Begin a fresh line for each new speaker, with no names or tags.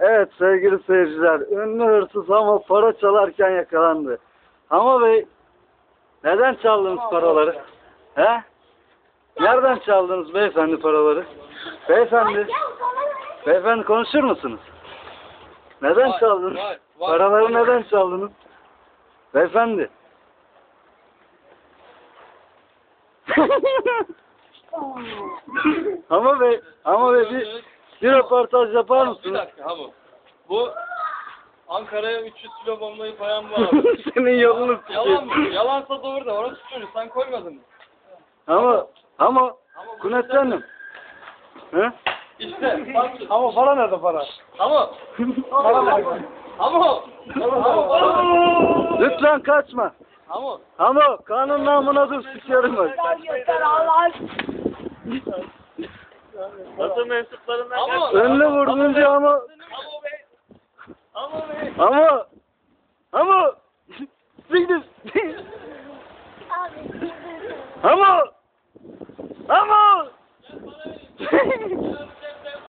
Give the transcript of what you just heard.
Evet sevgili seyirciler, ünlü hırsız ama para çalarken yakalandı. Ama Bey, neden çaldınız paraları? He? Nereden çaldınız beyefendi paraları? Beyefendi, beyefendi konuşur musunuz? Neden çaldınız? Paraları neden çaldınız? Beyefendi. ama Bey, ama Bey bir, bir röportaj yapar
Bir
mısınız?
dakika ha bu. Bu Ankara'ya 300 kilo bombayı koyan bu abi.
Senin yolunu
Yalan
sikeyim.
mı? Yalansa doğru da orası çocuğu sen koymadın mı?
Ama ama
Ama
Kunetlendim. He?
İşte bak
Ama para nerede para?
ama
Para nerede?
ama ama
Lütfen kaçma.
ama
Ama kanun namına dur sikerim bak.
Basın mensuplarından ama
Önüne vurdunca ama
Ama be ama be
ama ama siktir. ama ama